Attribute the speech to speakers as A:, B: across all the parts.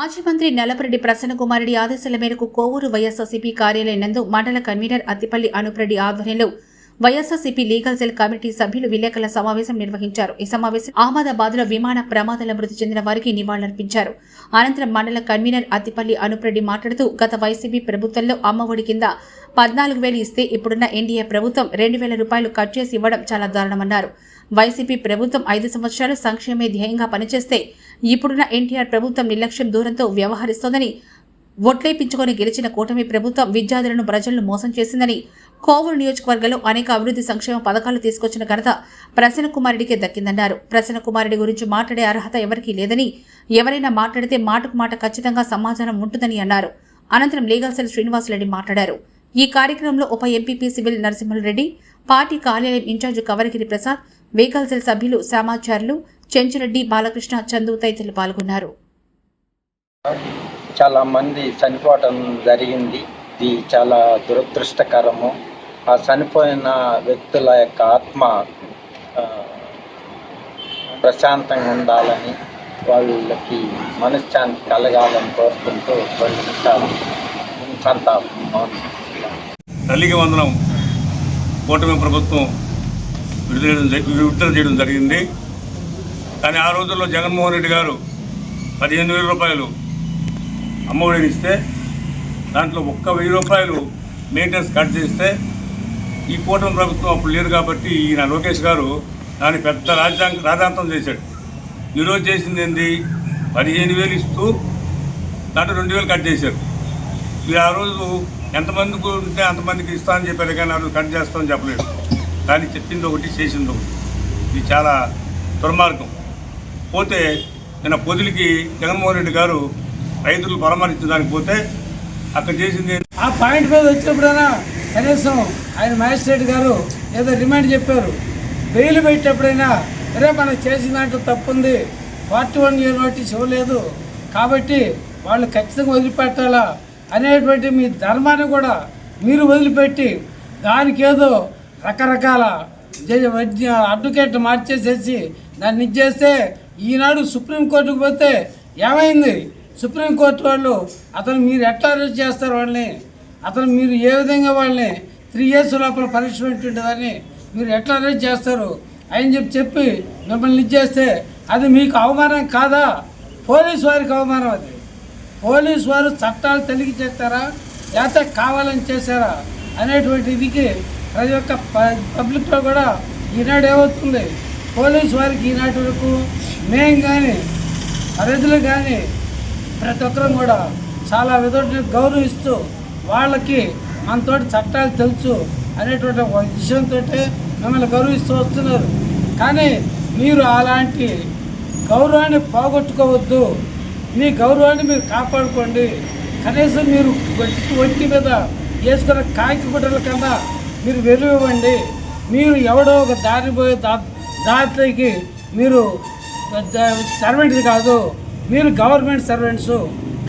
A: మాజీ మంత్రి నల్లపరెడ్డి ప్రసన్నకుమారెడ్డి ఆదేశాల మేరకు కోవూరు వైఎస్ఆర్సీపీ కార్యాలయం నందు మండల కన్వీనర్ అత్తిపల్లి అనుప్రెడ్డి ఆధ్వర్యంలో వైఎస్ఆర్సీపీ లీగల్ సెల్ కమిటీ సభ్యులు విలేకరుల సమావేశం నిర్వహించారు. ఈ సమావేశం అహ్మదాబాద్లో విమాన ప్రమాదాల మృతి చెందిన వారికి నివాళులర్పించారు. అనంతరం మండల కన్వీనర్ అత్తిపల్లి అనుప్రెడ్డి మాట్లాడుతూ గత వైసీపీ ప్రభుత్వంలో అమ్మఒడి కింద పద్నాలుగు వేలు ఇస్తే ఇప్పుడున్న ఎన్డీఏ ప్రభుత్వం రెండు వేల రూపాయలు కట్ చేసి ఇవ్వడం చాలా దారుణమన్నారు. వైసీపీ ప్రభుత్వం ఐదు సంవత్సరాలు సంక్షేమే ధ్యేయంగా పనిచేస్తే ఇప్పుడున్న ఎన్టీఆర్ ప్రభుత్వం నిర్లక్ష్యం దూరంతో వ్యవహరిస్తోందని ఒట్లేపించుకొని గెలిచిన కూటమి ప్రభుత్వం విద్యార్థులను ప్రజలను మోసం చేసిందని కోవూరు నియోజకవర్గంలో అనేక అభివృద్ధి సంక్షేమ పథకాలు తీసుకొచ్చిన ఘనత ప్రసన్న కుమారుడికే దక్కిందన్నారు. ప్రసన్న కుమారుడి గురించి మాట్లాడే అర్హత ఎవరికీ లేదని ఎవరైనా మాట్లాడితే మాటకు మాట ఖచ్చితంగా సమాధానం ఉంటుందని అన్నారు. అనంతరం లీగల్ సెల్ శ్రీనివాసరెడ్డి మాట్లాడారు. ఈ కార్యక్రమంలో ఉప ఎంపీపీ సివిల్ నరసింహరెడ్డి పార్టీ కార్యాలయం in-charge Kavaragiri Prasad vehicle cell సభ్యులు శ్యామాచార్యులు చెంచురెడ్డి బాలకృష్ణ చందు తదితరులు పాల్గొన్నారు.
B: చాలా మంది చనిపోవటం జరిగింది. ఇది చాలా దురదృష్టకరము. ఆ చనిపోయిన వ్యక్తుల యొక్క ఆత్మ ప్రశాంతంగా ఉండాలని వాళ్ళకి మనశ్శాంతి కలగాలని కోరుకుంటూ నిమిషాలు సంతాపం.
C: తల్లికి వందనం. కూటమి ప్రభుత్వం విడుదల చేయడం- విడుదల చేయడం జరిగింది. కానీ ఆ రోజుల్లో జగన్మోహన్ రెడ్డి గారు పదిహేను వేల రూపాయలు అమ్మఒడిని ఇస్తే దాంట్లో ఒక్క వెయ్యి రూపాయలు మెయింటెనెన్స్ కట్ చేస్తే ఈ కూటమి ప్రభుత్వం అప్పుడు లేదు కాబట్టి ఈయన లోకేష్ గారు దాన్ని పెద్ద రాజ్యాంగ రాజాంతం చేశాడు. ఈరోజు చేసింది ఏంది? పదిహేను వేలు ఇస్తూ దాంట్లో రెండు వేలు కట్ చేశారు. మీరు ఆ రోజు ఎంతమందికి ఉంటే అంతమందికి ఇస్తామని చెప్పారు కానీ అది కట్ చేస్తామని చెప్పలేదు. కానీ చెప్పింది ఒకటి చేసింది ఒకటి. ఇది చాలా దుర్మార్గం. పోతే నిన్న పొదులకి జగన్మోహన్ రెడ్డి గారు రైతులు పరామర్శించడానికి పోతే అక్కడ చేసింది
D: ఆ పాయింట్ మీద వచ్చినప్పుడైనా కనీసం ఆయన మ్యాజిస్ట్రేట్ గారు ఏదో రిమాండ్ చెప్పారు. బెయిల్ పెట్టేటప్పుడైనా అరే మనం చేసిన దాంట్లో తప్పు ఉంది ఫార్టీ వన్ ఇయర్ నోటీస్ ఇవ్వలేదు. కాబట్టి వాళ్ళు ఖచ్చితంగా వదిలిపెట్టాలా? అనేటువంటి మీ ధర్మాన్ని కూడా మీరు వదిలిపెట్టి దానికి ఏదో రకరకాల వైద్య అడ్వకేట్ మార్చేసేసి దాన్ని ఇచ్చేస్తే ఈనాడు సుప్రీంకోర్టుకు పోతే ఏమైంది? సుప్రీంకోర్టు వాళ్ళు అతను మీరు ఎట్లా అరెస్ట్ చేస్తారు వాళ్ళని? అతను మీరు ఏ విధంగా వాళ్ళని త్రీ ఇయర్స్ లోపల పనిష్మెంట్ ఉంటుందని మీరు ఎట్లా అరెస్ట్ చేస్తారు? అని చెప్పి చెప్పి మిమ్మల్ని ఇచ్చేస్తే అది మీకు అవమానం కాదా? పోలీసు వారికి అవమానం అది. పోలీసు వారు చట్టాలు తెలిగి చేస్తారా? లేకపోతే కావాలని చేశారా? అనేటువంటి ఇదికి ప్రతి ఒక్క ప- పబ్లిక్లో కూడా ఈనాడు ఏమవుతుంది? పోలీసు వారికి ఈనాటి వరకు మేం కానీ ప్రజలు కానీ ప్రతి ఒక్కరం కూడా చాలా విధంగా గౌరవిస్తూ వాళ్ళకి మనతోటి చట్టాలు తెలుసు అనేటువంటి ఒక విషయంతో మిమ్మల్ని గౌరవిస్తూ వస్తున్నారు. కానీ మీరు అలాంటి గౌరవాన్ని పోగొట్టుకోవద్దు. మీ గౌరవాన్ని మీరు కాపాడుకోండి. కనీసం మీరు ఒంటి మీద వేసుకున్న కాకి గుడ్డల కన్నా మీరు వెలువండి మీరు ఎవడో ఒక దారి పోయే దా దారికి మీరు సర్వెంట్ కాదు. మీరు గవర్నమెంట్ సర్వెంట్స్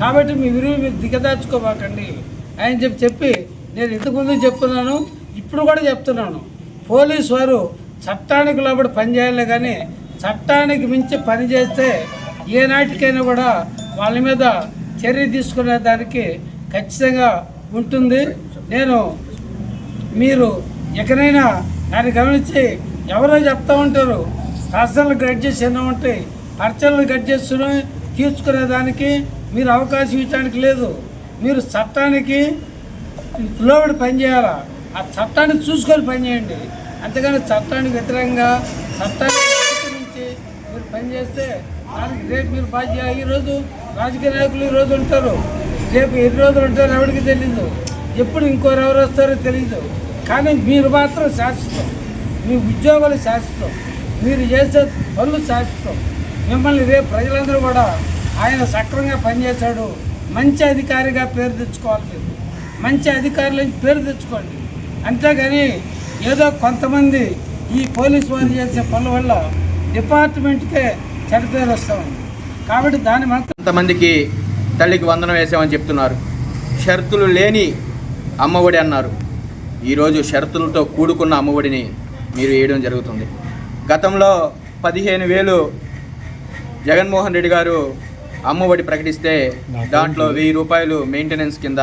D: కాబట్టి మీ విలువ మీరు దిగదార్చుకోబాకండి అని చెప్పి చెప్పి నేను ఇంతకుముందు చెప్తున్నాను ఇప్పుడు కూడా చెప్తున్నాను. పోలీసు వారు చట్టానికి లోబడి పనిచేయాలి కానీ చట్టానికి మించి పని చేస్తే ఏనాటికైనా కూడా వాళ్ళ మీద చర్య తీసుకునే దానికి ఖచ్చితంగా ఉంటుంది. నేను మీరు ఎక్కడైనా దాన్ని గమనించి ఎవరో చెప్తా ఉంటారు పర్సనల్ చేసి ఎన్నో ఉంటాయి పర్సనల్ చేసుకుని తీర్చుకునే దానికి మీరు అవకాశం ఇవ్వడానికి లేదు. మీరు చట్టానికి లోబడి పనిచేయాలా ఆ చట్టాన్ని చూసుకొని పనిచేయండి అంతేగాని చట్టానికి వ్యతిరేకంగా చట్టాన్ని మీరు పనిచేస్తే దానికి రేపు మీరు బాధ్యత ఈరోజు రాజకీయ నాయకులు ఈరోజు ఉంటారు. రేపు ఎన్ని రోజులు ఉంటారో ఎవరికి తెలియదు ఎప్పుడు ఇంకోరు ఎవరు వస్తారో తెలియదు కానీ మీరు మాత్రం శాశ్వతం. మీ ఉద్యోగాలు శాశ్వతం. మీరు చేసే పనులు శాశ్వతం. మిమ్మల్ని రేపు ప్రజలందరూ కూడా ఆయన సక్రమంగా పనిచేశాడు. మంచి అధికారిగా పేరు తెచ్చుకోవాలి మంచి అధికారులు పేరు తెచ్చుకోండి. అంతేగాని ఏదో కొంతమంది ఈ పోలీసు వారు చేసే పనుల వల్ల డిపార్ట్మెంట్కే చెడ్డ పేరు వస్తూ ఉంది. కాబట్టి దాన్ని మాత్రం
E: కొంతమందికి తల్లికి వందనం వేసామని చెప్తున్నారు. షరతులు లేని అమ్మఒడి అన్నారు. ఈరోజు షరతులతో కూడుకున్న అమ్మఒడిని మీరు వేయడం జరుగుతుంది. గతంలో పదిహేను వేలు జగన్మోహన్ రెడ్డి గారు అమ్మఒడి ప్రకటిస్తే దాంట్లో వెయ్యి రూపాయలు మెయింటెనెన్స్ కింద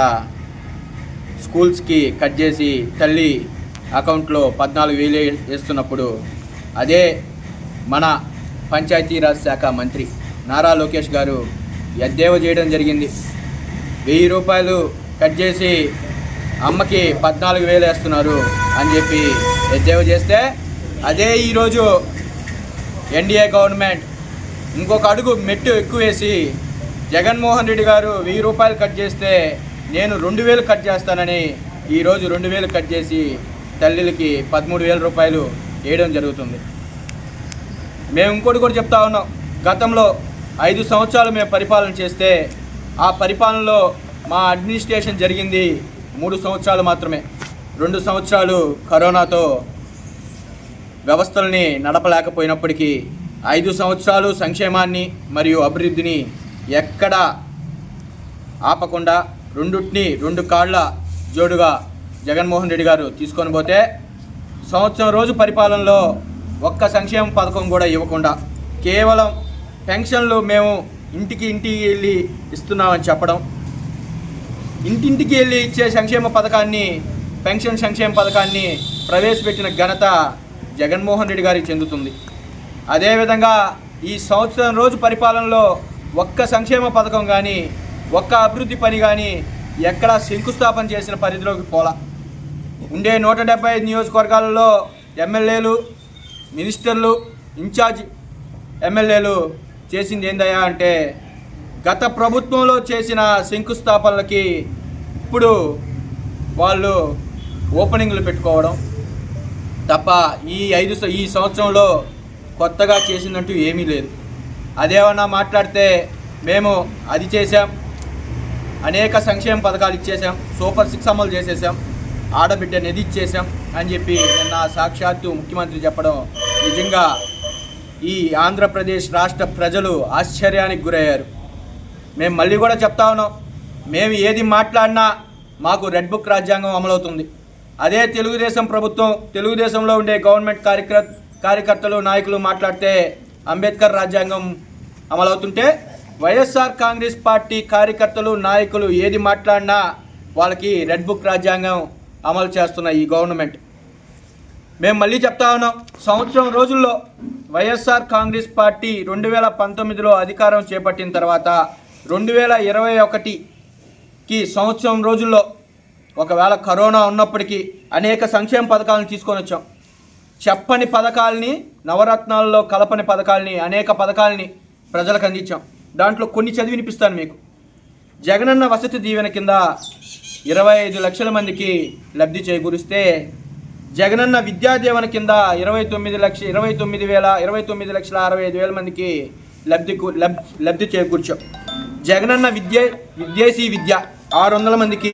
E: స్కూల్స్కి కట్ చేసి తల్లి అకౌంట్లో పద్నాలుగు వేలు వేస్తున్నప్పుడు అదే మన పంచాయతీరాజ్ శాఖ మంత్రి నారా లోకేష్ గారు ఎద్దేవా చేయడం జరిగింది. వెయ్యి రూపాయలు కట్ చేసి అమ్మకి పద్నాలుగు వేలు వేస్తున్నారు అని చెప్పి ఎద్దేవా చేస్తే అదే ఈరోజు ఎన్డీఏ గవర్నమెంట్ ఇంకొక అడుగు మెట్టు ఎక్కువ వేసి జగన్మోహన్ రెడ్డి గారు వెయ్యి రూపాయలు కట్ చేస్తే నేను రెండు వేలు కట్ చేస్తానని ఈరోజు రెండు వేలు కట్ చేసి తల్లిలకి పదమూడు వేల రూపాయలు వేయడం జరుగుతుంది. మేము ఇంకోటి కూడా చెప్తా ఉన్నాం. గతంలో ఐదు సంవత్సరాలు మేము పరిపాలన చేస్తే ఆ పరిపాలనలో మా అడ్మినిస్ట్రేషన్ జరిగింది మూడు సంవత్సరాలు మాత్రమే. రెండు సంవత్సరాలు కరోనాతో వ్యవస్థల్ని నడపలేకపోయినప్పటికీ ఐదు సంవత్సరాలు సంక్షేమాన్ని మరియు అభివృద్ధిని ఎక్కడ ఆపకుండా రెండుటిని రెండు కాళ్ళ జోడుగా జగన్మోహన్ రెడ్డి గారు తీసుకొని పోతే సంవత్సరం రోజు పరిపాలనలో ఒక్క సంక్షేమ పథకం కూడా ఇవ్వకుండా కేవలం పెన్షన్లు మేము ఇంటికి ఇంటికి వెళ్ళి ఇస్తున్నామని చెప్పడం ఇంటింటికి వెళ్ళి ఇచ్చే సంక్షేమ పథకాన్ని పెన్షన్ సంక్షేమ పథకాన్ని ప్రవేశపెట్టిన ఘనత జగన్మోహన్ రెడ్డి గారికి చెందుతుంది. అదేవిధంగా ఈ సంవత్సరం రోజు పరిపాలనలో ఒక్క సంక్షేమ పథకం కానీ ఒక్క అభివృద్ధి పని కానీ ఎక్కడా శంకుస్థాపన చేసిన పరిధిలోకి పోలా. ఉండే నూట డెబ్బై ఐదు నియోజకవర్గాలలో ఎమ్మెల్యేలు మినిస్టర్లు ఇన్ఛార్జ్ ఎమ్మెల్యేలు చేసింది ఏందయ్యా అంటే గత ప్రభుత్వంలో చేసిన శంకుస్థాపనలకి ఇప్పుడు వాళ్ళు ఓపెనింగ్లు పెట్టుకోవడం తప్ప ఈ ఐదు ఈ సంవత్సరంలో కొత్తగా చేసిందంటూ ఏమీ లేదు. అదేమన్నా మాట్లాడితే మేము అది చేసాం అనేక సంక్షేమ పథకాలు ఇచ్చేసాం సూపర్ సిక్స్ అమలు చేసేసాం ఆడబిడ్డ నిధి ఇచ్చేసాం అని చెప్పి నిన్న సాక్షాత్తు ముఖ్యమంత్రి చెప్పడం నిజంగా ఈ ఆంధ్రప్రదేశ్ రాష్ట్ర ప్రజలు ఆశ్చర్యానికి గురయ్యారు. మేము మళ్ళీ కూడా చెప్తా ఉన్నాం మేము ఏది మాట్లాడినా మాకు రెడ్ బుక్ రాజ్యాంగం అమలవుతుంది. అదే తెలుగుదేశం ప్రభుత్వం తెలుగుదేశంలో ఉండే గవర్నమెంట్ కార్యక్ర కార్యకర్తలు నాయకులు మాట్లాడితే అంబేద్కర్ రాజ్యాంగం అమలవుతుంటే వైఎస్ఆర్ కాంగ్రెస్ పార్టీ కార్యకర్తలు నాయకులు ఏది మాట్లాడినా వాళ్ళకి రెడ్ బుక్ రాజ్యాంగం అమలు చేస్తున్న ఈ గవర్నమెంట్. మేము మళ్ళీ చెప్తా ఉన్నాం సంవత్సరం రోజుల్లో వైఎస్ఆర్ కాంగ్రెస్ పార్టీ రెండు వేల పంతొమ్మిదిలో అధికారం చేపట్టిన తర్వాత రెండు వేల ఇరవై ఒకటికి సంవత్సరం రోజుల్లో ఒకవేళ కరోనా ఉన్నప్పటికీ అనేక సంక్షేమ పథకాలను తీసుకొని వచ్చాం. చెప్పని పథకాలని నవరత్నాల్లో కలపని పథకాలని అనేక పథకాలని ప్రజలకు అందించాం. దాంట్లో కొన్ని చదివి వినిపిస్తాను మీకు. జగనన్న వసతి దీవెన కింద ఇరవై ఐదు లక్షల మందికి లబ్ధి చేకూరిస్తే జగనన్న విద్యాదీవన కింద ఇరవై తొమ్మిది లక్ష ఇరవై తొమ్మిది వేల ఇరవై తొమ్మిది లక్షల అరవై ఐదు వేల మందికి లబ్ధి లబ్ లబ్ధి చేకూర్చాం. జగనన్న విద్య విద్యేసీ విద్య ఆరు వందల మందికి